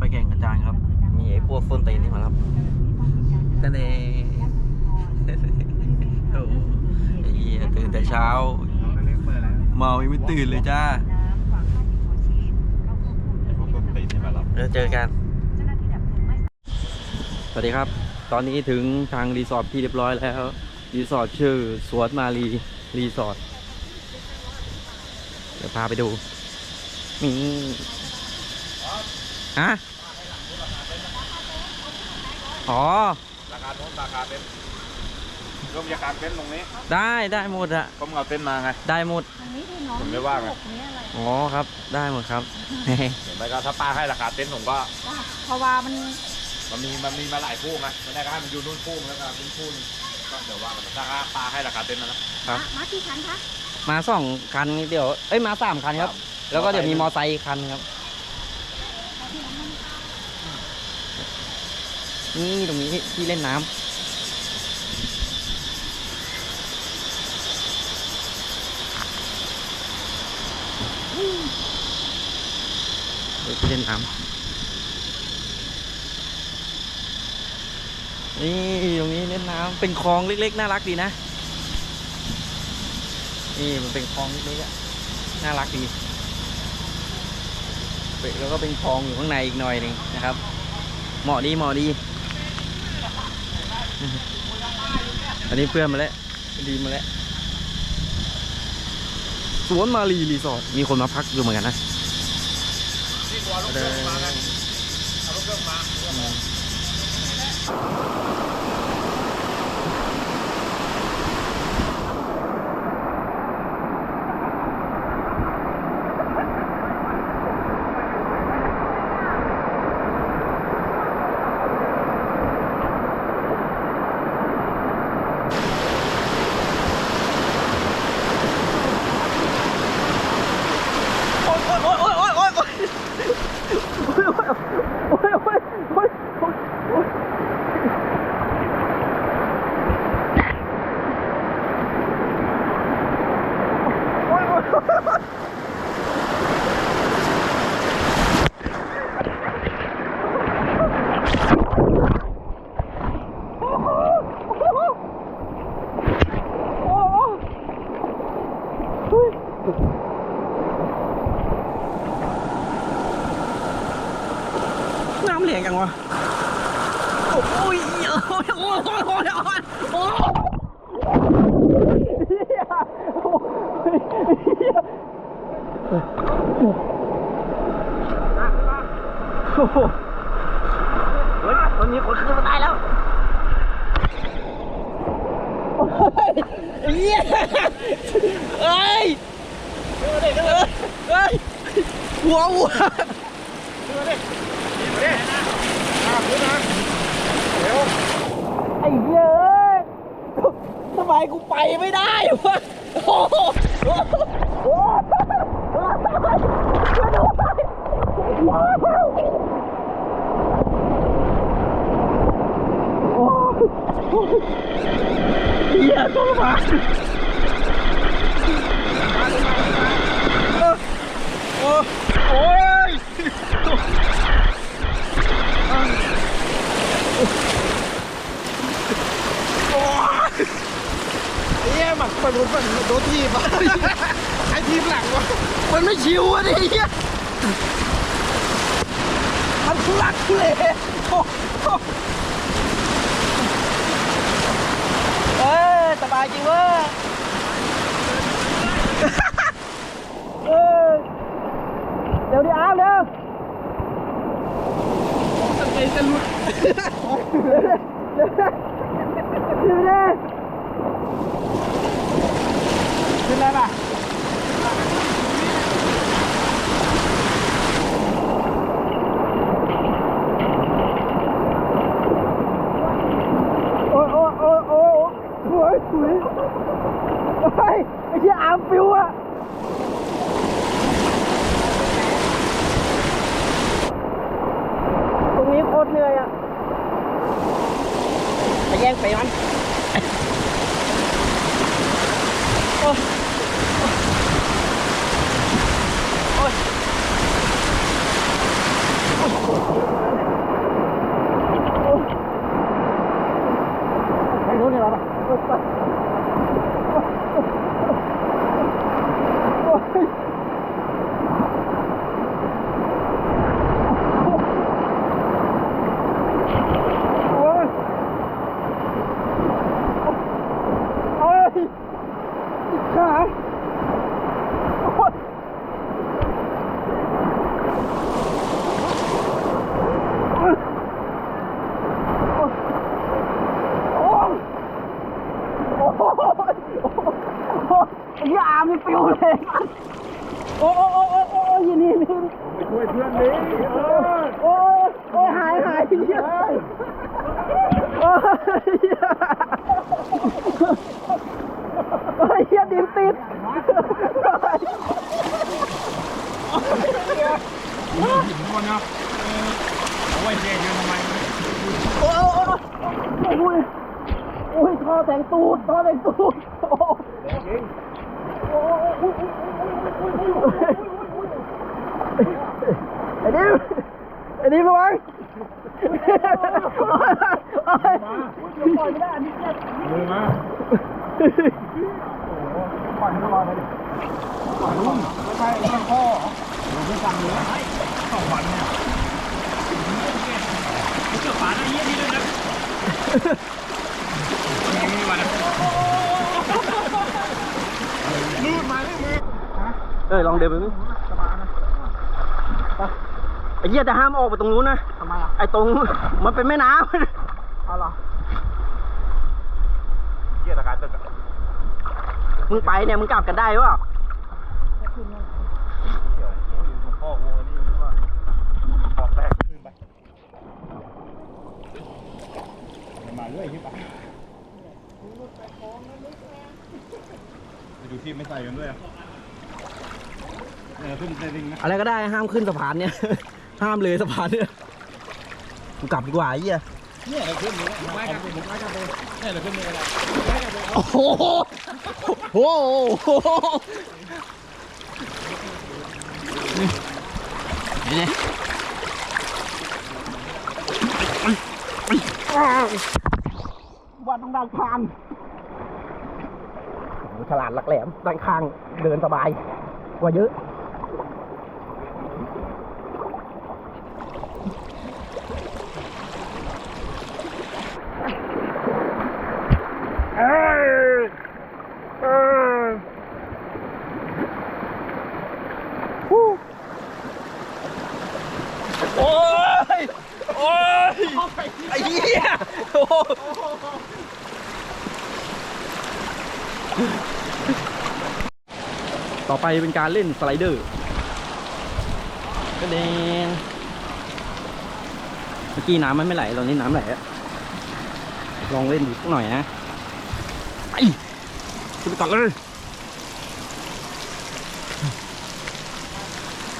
ไปแข่งกับจานครับ มีไอ้พวกส้นตีนนี่มารับนั่นเองไอ้เหี้ยตื่นแต่เช้า เมายังไม่ตื่นเลยจ้าพรื่มาเเจอกัน สวัสดีครับ ตอนนี้ถึงทางรีสอร์ทที่เรียบร้อยแล้ว รีสอร์ทชื่อสวนมารีรีสอร์ทเดี๋ยวพาไปดูมีฮะ อ๋อ ราคาโน้ตราคาเต็นท์ร่มยาการเต็นท์ตรงนี้ได้ได้หมดอะผมเอาเต็นท์มาไง ได้หมดผมไม่ว่างอะอ๋อครับ ได้หมดครับ เห็วไหก็ถ้าป้าให้ราคาเต็นท์ผมก็ จ้เพราะว่ามันมันมีมันมีมาหลายคู่ไงมันได้ก็ให้มันอยู่นู่นคู่แล้วก็เป็นคู่ก็เดี๋ยวว่ากันถ้าป้าให้ราคาเต็นท์มานะ ครับ มามาที่ชั้นคะมาสองคันเดี๋ยว เอ้ยมาสามคันครับ ครับ แล้วก็เดี๋ยวมีมอไซค์อีกคันครับ นี่ตรงนี้ที่เล่นน้ำเล่นน้ำนี่ตรงนี้เล่นน้ำเป็นคลองเล็กๆ น่ารักดีนะ นี่มันเป็นคลองเล็กๆอะน่ารักดีแล้วก็เป็นคลองอยู่ข้างในอีกหน่อยหนึ่งนะครับ เหมาะดีเหมาะดี อันนี้เพื่อนมาแล้วดีมาแล้วสวนมารีรีสอร์ทมีคนมาพักอยู่เหมือนกันนะนี่ตัวรถเครื่องมากันเอารถเครื่องมา เฮ้ยตอนนี้คนขึ้นมาได้แล้วโอ้ยเฮ้ยเอ้ยหัวหัวไอ้เยเอ้ยทำไมกูไปไม่ได้วะโอ้โหโอ้โหโอ้โห เหี้ยตัวมาโอ้โอ้ยเอี้ยหมักไปโดนฝั่งโดนทีบอะไอทีมหลังวะมันไม่ชิวอะดิเหี้ยมันทุลักทุเลโอ้โหเอ อสบ 烟快用啊走起来吧快快 เหี้ยโอ้ยเหี้ยโอ้ยเหี้ยดินติดหินนอนนะเอาไว้เจ๊ยังทำไมโอ้ยโอ้ยโอ้ยท่อแต่งตูดท่อแต่งตูดโอ้ไอ้ดิมไอ้ดิมระวังโอ้ยมือมาปล่อยมือรอเลยดิปล่อยลุ่มไม่ใช่เรื่องพ่อเราไม่ฟังเลยสองวันเนี่ยเกือบปาดไอ้เหี้ยนี่เลยนะมีวันมืดมาเลยมืดเอ้ยลองเดินไปมั้ย ไอ้เหี้ยแต่ห้ามออกไปตรงนู้นนะ ทำไมอะไอ้ตรงมันเป็นแม่น้เอาเหรอเกียร์ตะการตึกอะำ มึงไปเนี่ยมึงกลับกันได้ปะพ่อวัวนี่รู้ว่าปอกแรกขึ้นไปมาเรื่อยใช่ปะไปดูที่ไม่ใส่กันด้วยอะเนี่ยขึ้นเต้นนะ อะไรก็ได้ห้ามขึ้นสะพานเนี่ย ห้ามเลยสะพานเนี่ยกูกลับดีกว่าไอ้เหี้ยเนี่ยเราขึ้นนี่ไม่กันผมไม่กันเลยเนี่ยเราขึ้นนี่ก็ได้โอ้โหโอ้โหนี่วัดต้องด้านข้างโอ้โหฉลาดหลักแหลมด้านข้างเดินสบายกว่าเยอะ เอ้ยเอ้ย โอ้ย โอ้ย ไอ้เหี้ยโอ้โหต่อไปเป็นการเล่นสไลเดอร์กระเด็นเมื่อกี้น้ำมันไม่ไหล ตอนนี้น้ำไหลอะลองเล่นดูสักหน่อยนะไปขึ้นไปก่อนเลย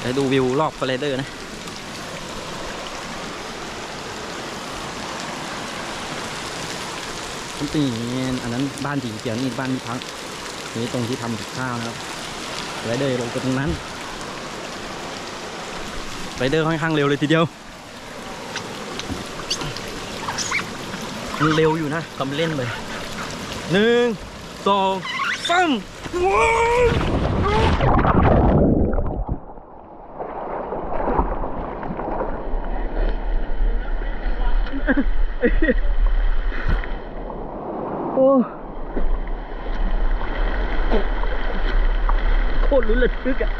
เดี๋ยวดูวิวรอบสไลเดอร์นะ ต้นตีนอันนั้นบ้านสีเขียวนี่บ้านมีพักนี่ตรงที่ทำกับข้าวนะครับไรเดอร์ลงไปตรงนั้นไรเดอร์ค่อนข้างเร็วเลยทีเดียวมันเร็วอยู่นะทำเล่นไปหนึ่งสองสามโอ้ โคตรลุ้นระทึกอะ